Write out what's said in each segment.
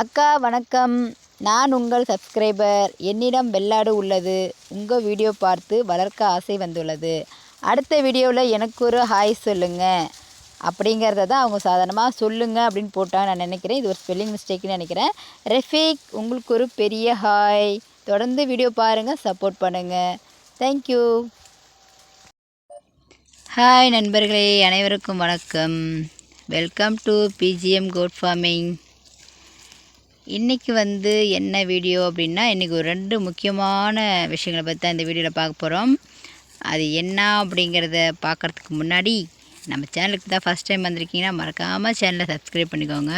அக்கா வணக்கம். நான் உங்கள் சப்ஸ்கிரைபர். என்னிடம் வெள்ளாடு உள்ளது. உங்கள் வீடியோ பார்த்து வளர்க்க ஆசை வந்துள்ளது. அடுத்த வீடியோவில் எனக்கு ஒரு ஹாய் சொல்லுங்கள் அப்படிங்கிறத தான் அவங்க சாதாரணமாக சொல்லுங்கள் அப்படின்னு போட்டாங்க நான் நினைக்கிறேன். இது ஒரு ஸ்பெல்லிங் மிஸ்டேக்னு நினைக்கிறேன். ரெஃபீக் உங்களுக்கு ஒரு பெரிய ஹாய் தொடர்ந்து வீடியோ பாருங்கள் சப்போர்ட் பண்ணுங்கள் தேங்க்யூ ஹாய் நண்பர்களே அனைவருக்கும் வணக்கம். Welcome to BGM goat farming இன்றைக்கி வந்து என்ன வீடியோ அப்படின்னா இன்றைக்கி ஒரு ரெண்டு முக்கியமான விஷயங்களை பற்றி தான் இந்த வீடியோவில் பார்க்க போகிறோம் அது என்ன அப்படிங்கிறத பார்க்குறதுக்கு முன்னாடி நம்ம சேனலுக்கு தான் ஃபஸ்ட் டைம் வந்திருக்கீங்கன்னா மறக்காமல் சேனலை சப்ஸ்கிரைப் பண்ணிக்கோங்க.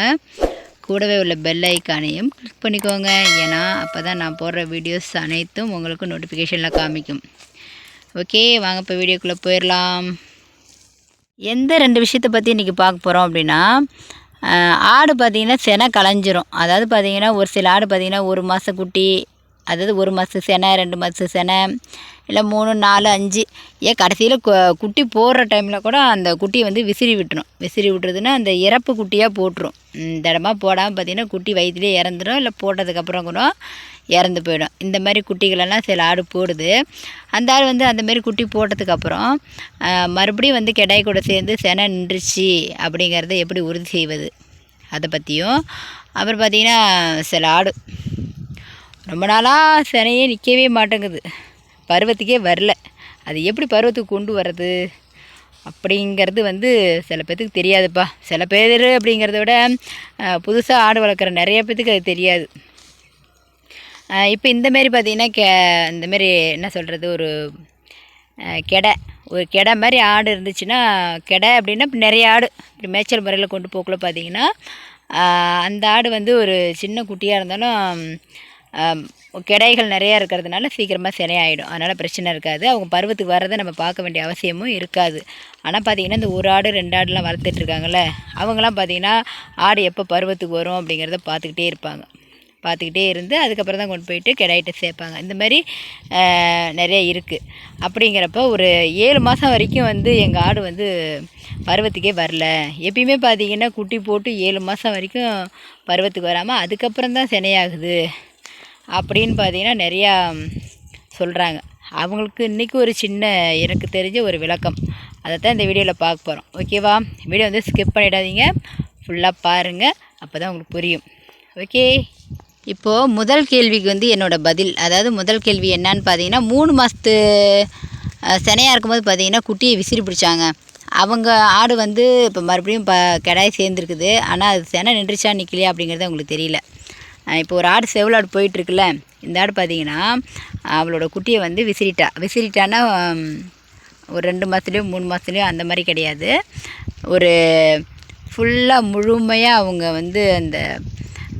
கூடவே உள்ள பெல் ஐக்கானையும் கிளிக் பண்ணிக்கோங்க. ஏன்னா அப்போ தான் நான் போடுற வீடியோஸ் அனைத்தும் உங்களுக்கு நோட்டிஃபிகேஷனில் காமிக்கும். ஓகே வாங்க இப்போ வீடியோக்குள்ளே போயிடலாம். எந்த ரெண்டு விஷயத்தை பற்றி இன்றைக்கி பார்க்க போகிறோம் அப்படின்னா ஆடு பார்த்திங்கன்னா செனை களைஞ்சிரும். அதாவது பார்த்திங்கன்னா ஒரு சில ஆடு பார்த்திங்கன்னா ஒரு மாத குட்டி அதாவது ஒரு மாதம் செனை ரெண்டு மாதம் செனை இல்லை மூணு நாலு அஞ்சு. ஏன் கடைசியில் குட்டி போடுற டைமில் கூட அந்த குட்டியை வந்து விசிறி விட்டுரும். விசிறி விட்டுறதுன்னா அந்த இறப்பு குட்டியாக போட்டுரும். இந்த இடமா போடாமல் பார்த்திங்கன்னா குட்டி வயிற்றுலேயே இறந்துடும் இல்லை போட்டதுக்கப்புறம் கூட இறந்து போயிடும். இந்த மாதிரி குட்டிகளெல்லாம் சில ஆடு போடுது. அந்த ஆடு வந்து அந்த மாதிரி குட்டி போட்டதுக்கப்புறம் மறுபடியும் வந்து கெடாய் கூட சேர்ந்து செனை நின்றுச்சு அப்படிங்கிறத எப்படி உறுதி செய்வது? அதை பற்றியும் அப்புறம் பார்த்திங்கன்னா சில ஆடு. ரொம்ப நாளாக சினையே நிற்கவே மாட்டேங்குது. பருவத்துக்கே வரல. அது எப்படி பருவத்துக்கு கொண்டு வர்றது? அப்படிங்கிறது வந்து சில பேர்த்துக்கு தெரியாதுப்பா. சில பேர் அப்படிங்கிறத விட புதுசாக ஆடு வளர்க்குற நிறைய பேர்த்துக்கு அது தெரியாது. இப்போ இந்தமாரி பார்த்தீங்கன்னா கே இந்தமாரி என்ன சொல்கிறது ஒரு கெடை. ஒரு கெடை மாதிரி ஆடு இருந்துச்சுன்னா கெடை அப்படின்னா நிறைய ஆடு. இப்படி மேய்ச்சல் முறையில் கொண்டு போக்குள்ள பார்த்தீங்கன்னா அந்த ஆடு வந்து ஒரு சின்ன குட்டியாக இருந்தாலும் கிடைகள் கெடைகள் நிறையா இருக்கிறதுனால சீக்கிரமாக சினையாயிடும். அதனால் பிரச்சனை இருக்காது. அவங்க பருவத்துக்கு வர்றதை நம்ம பார்க்க வேண்டிய அவசியமும் இருக்காது. ஆனால் பார்த்திங்கன்னா இந்த ஒரு ஆடு ரெண்டு ஆடுலாம் வளர்த்துட்ருக்காங்கல்ல அவங்களாம் பார்த்தீங்கன்னா ஆடு எப்போ பருவத்துக்கு வரும் அப்படிங்கிறத பார்த்துக்கிட்டே இருப்பாங்க. பார்த்துக்கிட்டே இருந்து அதுக்கப்புறம் தான் கொண்டு போயிட்டு கெடாயிட்ட சேர்ப்பாங்க. இந்த மாதிரி நிறைய இருக்குது அப்படிங்கிறப்ப ஒரு ஏழு மாதம் வரைக்கும் வந்து எங்கள் ஆடு வந்து பருவத்துக்கே வரல. எப்பயுமே பார்த்தீங்கன்னா குட்டி போட்டு ஏழு மாதம் வரைக்கும் பருவத்துக்கு வராமல் அதுக்கப்புறம் தான் சினையாகுது. அப்படின்னு பார்த்தீங்கன்னா நிறையா சொல்கிறாங்க அவங்களுக்கு இன்றைக்கி ஒரு சின்ன எனக்கு தெரிஞ்ச ஒரு விளக்கம். அதை தான் இந்த வீடியோவில் பார்க்க போகிறோம் ஓகேவா வீடியோ வந்து ஸ்கிப் பண்ணிடாதீங்க. ஃபுல்லாக பாருங்கள் அப்போ தான் உங்களுக்கு புரியும். ஓகே இப்போது முதல் கேள்விக்கு வந்து என்னோடய பதில். அதாவது முதல் கேள்வி என்னன்னு பார்த்தீங்கன்னா மூணு மாதத்து சினையாக இருக்கும்போது பார்த்தீங்கன்னா குட்டியை விசிறி பிடிச்சாங்க. அவங்க ஆடு வந்து இப்போ மறுபடியும் ப கிடாய் சேர்ந்துருக்குது. ஆனால் அது செனை நின்றுச்சா நிற்கலையா அப்படிங்கிறது அவங்களுக்கு தெரியல. இப்போ ஒரு ஆடு செவலாடு போயிட்டுருக்குல்ல இந்த ஆடு பார்த்தீங்கன்னா அவளோட குட்டியை வந்து விசிறிட்டா. விசிறிட்டான்னா ஒரு ரெண்டு மாதத்துலேயும் மூணு மாதத்துலேயோ அந்த மாதிரி கிடையாது. ஒரு ஃபுல்லாக முழுமையாக அவங்க வந்து அந்த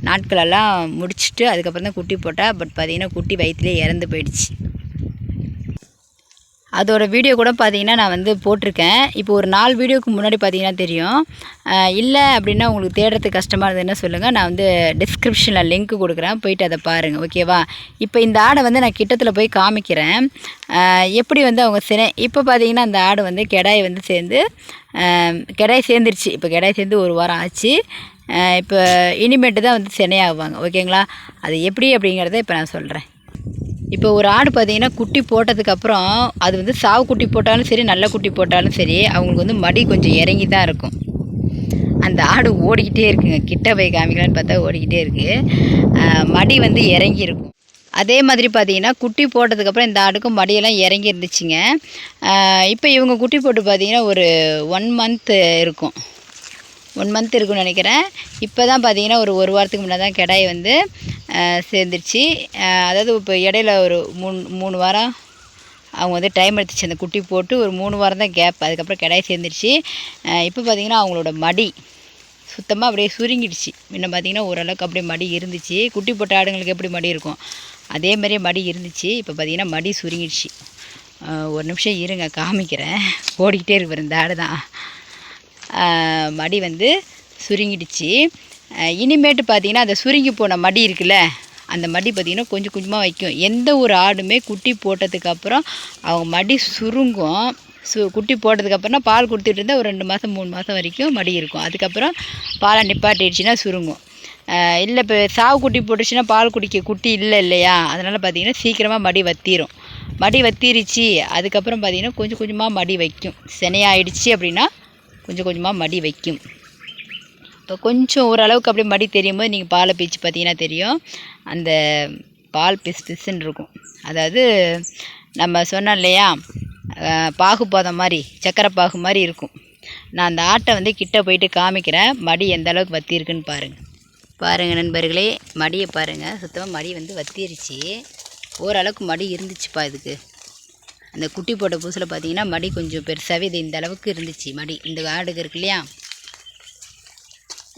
நாட்களெல்லாம் முடிச்சுட்டு அதுக்கப்புறம் தான் குட்டி போட்டால் பட் பார்த்தீங்கன்னா குட்டி வயிற்றுலேயே இறந்து போயிடுச்சு. அதோட வீடியோ கூட பார்த்தீங்கன்னா நான் வந்து போட்டிருக்கேன். இப்போ ஒரு நாலு வீடியோக்கு முன்னாடி பார்த்தீங்கன்னா தெரியும். இல்லை அப்படின்னா உங்களுக்கு தேடுறதுக்கு கஷ்டமாக இருந்ததுன்னா சொல்லுங்கள் நான் வந்து டிஸ்கிரிப்ஷனில் லிங்க் கொடுக்குறேன். போயிட்டு அதை பாருங்கள் ஓகேவா இப்போ இந்த ஆடை வந்து நான் கிட்டத்தில் போய் காமிக்கிறேன். எப்படி வந்து அவங்க சினை இப்போ பார்த்தீங்கன்னா அந்த ஆடு வந்து கெடாய் வந்து சேர்ந்து கெடாய் சேர்ந்துருச்சு. இப்போ கெடாய் சேர்ந்து ஒரு வாரம் ஆச்சு. இப்போ இனிமேட்டு தான் வந்து சினையாகுவாங்க ஓகேங்களா? அது எப்படி அப்படிங்கிறத இப்போ நான் சொல்கிறேன் இப்போ ஒரு ஆடு பார்த்தீங்கன்னா குட்டி போட்டதுக்கப்புறம் அது வந்து சாவு குட்டி போட்டாலும் சரி நல்ல குட்டி போட்டாலும் சரி அவங்களுக்கு வந்து மடி கொஞ்சம் இறங்கி தான் இருக்கும். அந்த ஆடு ஓடிக்கிட்டே இருக்குங்க. கிட்ட போய் காமிக்கலான்னு பார்த்தா ஓடிக்கிட்டே இருக்குது மடி வந்து இறங்கி இருக்கும். அதே மாதிரி பார்த்தீங்கன்னா குட்டி போட்டதுக்கப்புறம் இந்த ஆடுக்கும் மடியெல்லாம் இறங்கி இருந்துச்சுங்க. இப்போ இவங்க குட்டி போட்டு பார்த்தீங்கன்னா ஒரு ஒன் மந்த் இருக்கும். ஒன் மந்த் இருக்கும்னு நினைக்கிறேன். இப்போ தான் பார்த்தீங்கன்னா ஒரு ஒரு வாரத்துக்கு முன்னாடி தான் கிடாய் வந்து சேர்ந்துருச்சு. அதாவது இப்போ இடையில ஒரு மூணு மூணு வாரம் அவங்க வந்து டைம் எடுத்துச்சு. அந்த குட்டி போட்டு ஒரு மூணு வாரம் தான் கேப் அதுக்கப்புறம் கிடாய் சேர்ந்துருச்சு. இப்போ பார்த்தீங்கன்னா அவங்களோட மடி சுத்தமாக அப்படியே சுருங்கிடுச்சு. முன்ன பார்த்தீங்கன்னா ஓரளவுக்கு அப்படியே மடி இருந்துச்சு. குட்டி போட்ட ஆடுங்களுக்கு எப்படி மடி இருக்கும்? அதே மாதிரியே மடி இருந்துச்சு. இப்போ பார்த்தீங்கன்னா மடி சுருங்கிடுச்சு. ஒரு நிமிஷம் இருங்க காமிக்கிறேன். ஓடிக்கிட்டே இருக்கு இந்த ஆடு தான் மடி வந்து சுருங்கிடுச்சு. இனிமேட்டு பார்த்தீங்கன்னா அந்த சுருங்கி போன மடி இருக்குல்ல அந்த மடி பார்த்திங்கன்னா கொஞ்சம் கொஞ்சமாக வைக்கும். எந்த ஒரு ஆடுமே குட்டி போட்டதுக்கப்புறம் அவங்க மடி சுருங்கும். சு குட்டி போட்டதுக்கப்புறம் பால் கொடுத்துட்டு இருந்தால் ஒரு ரெண்டு மாதம் மூணு மாதம் வரைக்கும் மடி இருக்கும். அதுக்கப்புறம் பாலை நிப்பாட்டிடுச்சுன்னா சுருங்கும். இல்லை இப்போ சாவு குட்டி போட்டுச்சுன்னா பால் குடிக்க குட்டி இல்லை இல்லையா? அதனால் பார்த்தீங்கன்னா சீக்கிரமாக மடி வத்திரும். மடி வத்திருச்சு. அதுக்கப்புறம் பார்த்திங்கன்னா கொஞ்சம் கொஞ்சமாக மடி வைக்கும். சினையாயிடுச்சு அப்படின்னா கொஞ்சம் கொஞ்சமாக மடி வைக்கும். இப்போ கொஞ்சம் ஓரளவுக்கு அப்படியே மடி தெரியும் போது நீங்கள் பாலை பீச்சு பார்த்தீங்கன்னா தெரியும். அந்த பால் பிசு பிசுன்னு இருக்கும். அதாவது நம்ம சொன்னோம் இல்லையா? பாகு பாகுபாதம் மாதிரி சக்கரை பாகு மாதிரி இருக்கும். நான் அந்த ஆட்டை வந்து கிட்ட போயிட்டு காமிக்கிறேன். மடி எந்த அளவுக்கு வத்தியிருக்குன்னு பாருங்கள் பாருங்கள் நண்பர்களே மடியை பாருங்கள் சுத்தமாக மடி வந்து வத்திருச்சு. ஓரளவுக்கு மடி இருந்துச்சுப்பா இதுக்கு. அந்த குட்டி போட்ட புதுசில் பார்த்தீங்கன்னா மடி கொஞ்சம் பெருசாகவே இது இந்த அளவுக்கு இருந்துச்சு மடி. இந்த ஆடுக்கு இருக்கு இல்லையா?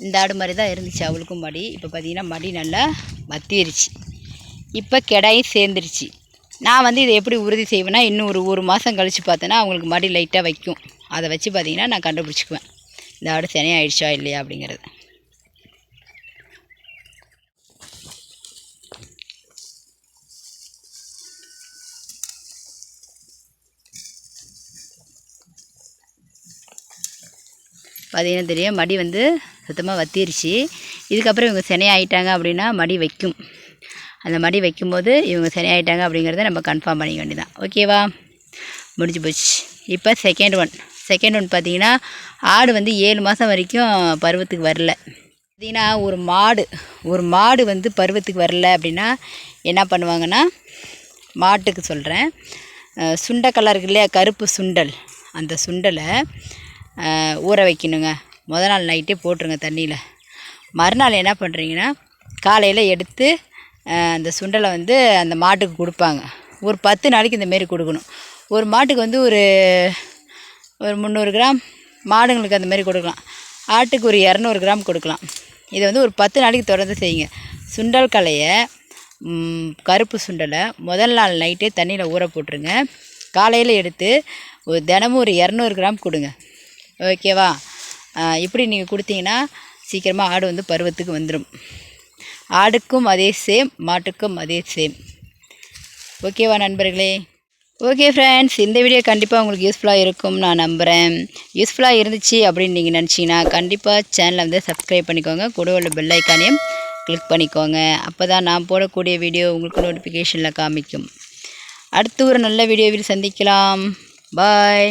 இந்த ஆடு மாதிரி தான் இருந்துச்சு அவளுக்கும் மடி. இப்போ பார்த்தீங்கன்னா மடி நல்லா மத்திருச்சு இப்போ கிடாயும் சேர்ந்துருச்சு. நான் வந்து இதை எப்படி உறுதி செய்வேன்னா இன்னும் ஒரு ஒரு மாதம் கழித்து பார்த்தேன்னா அவங்களுக்கு மடி லைட்டாக வைக்கும். அதை வச்சு பார்த்தீங்கன்னா நான் கண்டுபிடிச்சிக்குவேன். இந்த ஆடு சினையாயிடுச்சா இல்லையா அப்படிங்கிறது. பார்த்தீங்கன்னா தெரியும்? மடி வந்து சுத்தமாக வத்திருச்சு. இதுக்கப்புறம் இவங்க சினையாயிட்டாங்க அப்படின்னா மடி வைக்கும். அந்த மடி வைக்கும்போது இவங்க சினையாயிட்டாங்க அப்படிங்கிறத நம்ம கன்ஃபார்ம் பண்ணிக்க வேண்டியதான் ஓகேவா முடிஞ்சு போச்சு. இப்போ செகண்ட் ஒன் செகண்ட் ஒன் பார்த்தீங்கன்னா ஆடு வந்து ஏழு மாதம் வரைக்கும் பருவத்துக்கு வரல. பார்த்தீங்கன்னா ஒரு மாடு ஒரு மாடு வந்து பருவத்துக்கு வரல அப்படின்னா என்ன பண்ணுவாங்கன்னா மாட்டுக்கு சொல்கிறேன் சுண்டை கலர் இருக்கு இல்லையா? கருப்பு சுண்டல். அந்த சுண்டலை ஊற வைக்கணுங்க. முத நாள் நைட்டே போட்டுருங்க தண்ணியில். மறுநாள் என்ன பண்ணுறீங்கன்னா காலையில் எடுத்து அந்த சுண்டலை வந்து அந்த மாட்டுக்கு கொடுப்பாங்க. ஒரு பத்து நாளைக்கு இந்தமாரி கொடுக்கணும். ஒரு மாட்டுக்கு வந்து ஒரு ஒரு முந்நூறு கிராம் மாடுங்களுக்கு அந்த மாதிரி கொடுக்கலாம். ஆட்டுக்கு ஒரு இரநூறு கிராம் கொடுக்கலாம். இதை வந்து ஒரு பத்து நாளைக்கு தொடர்ந்து செய்யுங்க. சுண்டல் கலையை கருப்பு சுண்டலை முதல் நாள் நைட்டே தண்ணியில் ஊற போட்டுருங்க. காலையில் எடுத்து ஒரு தினமும் ஒரு இரநூறு கிராம் கொடுங்க. ஓகேவா இப்படி நீங்கள் கொடுத்தீங்கன்னா சீக்கிரமாக ஆடு வந்து பருவத்துக்கு வந்துடும் ஆடுக்கும் அதே சேம் மாட்டுக்கும் அதே சேம் ஓகேவா நண்பர்களே? ஓகே ஃப்ரெண்ட்ஸ் இந்த வீடியோ கண்டிப்பாக உங்களுக்கு யூஸ்ஃபுல்லாக இருக்கும். நான் நம்புகிறேன் யூஸ்ஃபுல்லாக இருந்துச்சு அப்படின்னு நீங்கள் நினச்சிங்கன்னா கண்டிப்பாக சேனலை வந்து சப்ஸ்கிரைப் பண்ணிக்கோங்க. கூட உள்ள பெல் ஐக்கானையும் கிளிக் பண்ணிக்கோங்க. அப்போ தான் நான் போடக்கூடிய வீடியோ உங்களுக்கு நோட்டிஃபிகேஷனில் காமிக்கும். அடுத்து ஒரு நல்ல வீடியோவில் சந்திக்கலாம். பாய்